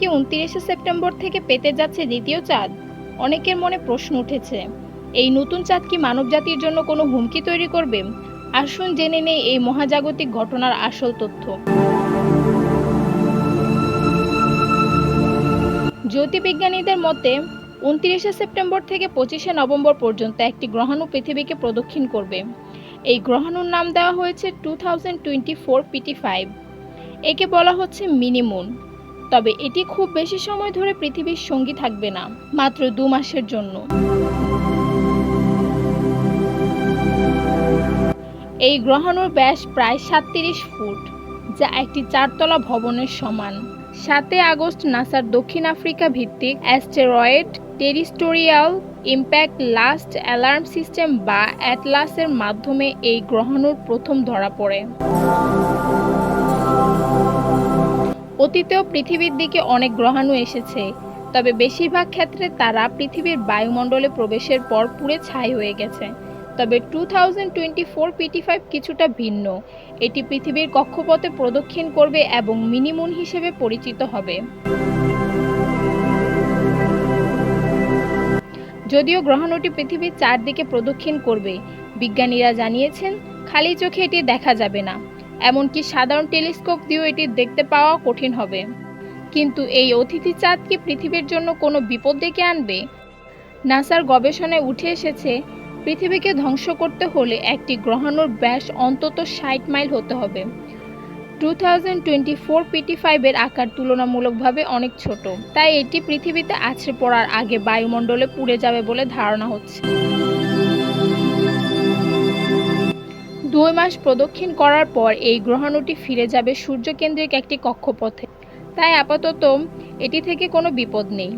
কি উনত্রিশে সেপ্টেম্বর থেকে পেতে যাচ্ছে দ্বিতীয় চাঁদ? অনেকের মনে প্রশ্ন উঠেছে, এই নতুন চাঁদ কি মানবজাতির জন্য কোনো হুমকি তৈরি করবে? আসুন জেনে নেই এই মহাজাগতিক ঘটনার আসল তথ্য। জ্যোতির্বিজ্ঞানীদের মতে, উনত্রিশে সেপ্টেম্বর থেকে পঁচিশে নভেম্বর পর্যন্ত একটি গ্রহাণু পৃথিবীকে প্রদক্ষিণ করবে। এই গ্রহাণুর নাম দেওয়া হয়েছে two thousand twenty four PT five. একে বলা হচ্ছে মিনিমুন তবে এটি খুব বেশি সময় ধরে পৃথিবীর সঙ্গী থাকবে না, মাত্র দু মাসের জন্য। এই গ্রহাণুর ব্যাস প্রায় সাতত্রিশ ফুট, যা একটি চারতলা ভবনের সমান। সাতই আগস্ট নাসার দক্ষিণ আফ্রিকা ভিত্তিক asteroid terrestrial impact last alarm system বা অ্যাটলাসের মাধ্যমে এই গ্রহাণুর প্রথম ধরা পড়ে। অতীতেও পৃথিবীর দিকে অনেক গ্রহাণু এসেছে, তবে বেশিরভাগ ক্ষেত্রে তারা পৃথিবীর বায়ুমণ্ডলে প্রবেশের পর পুড়ে ছাই হয়ে গেছে। তবে two thousand twenty four PT five কিছুটা ভিন্ন। এটি পৃথিবীর কক্ষপথে প্রদক্ষিণ করবে এবং মিনিমুন হিসেবে পরিচিত হবে। যদিও গ্রহাণুটি পৃথিবীর চারদিকে প্রদক্ষিণ করবে, বিজ্ঞানীরা জানিয়েছেন, খালি চোখে এটি দেখা যাবে না। এমনকি সাধারণ টেলিস্কোপ দিয়েও এটি দেখতে পাওয়া কঠিন হবে। কিন্তু এই অতিথি চাঁদ কি পৃথিবীর জন্য কোনো বিপদ ডেকে আনবে? নাসার গবেষণায় উঠে এসেছে, পৃথিবীকে ধ্বংস করতে হলে একটি গ্রহাণুর ব্যাস অন্তত ষাট মাইল হতে হবে। Two thousand twenty four PT ফাইভের আকার তুলনামূলকভাবে অনেক ছোট। তাই এটি পৃথিবীতে আছড়ে পড়ার আগে বায়ুমণ্ডলে পুড়ে যাবে বলে ধারণা হচ্ছে। দুই মাস প্রদক্ষিণ করার পর এই গ্রহাণুটি ফিরে যাবে সূর্যকেন্দ্রিক একটি কক্ষপথে। তাই আপাতত এটি থেকে কোনো বিপদ নেই।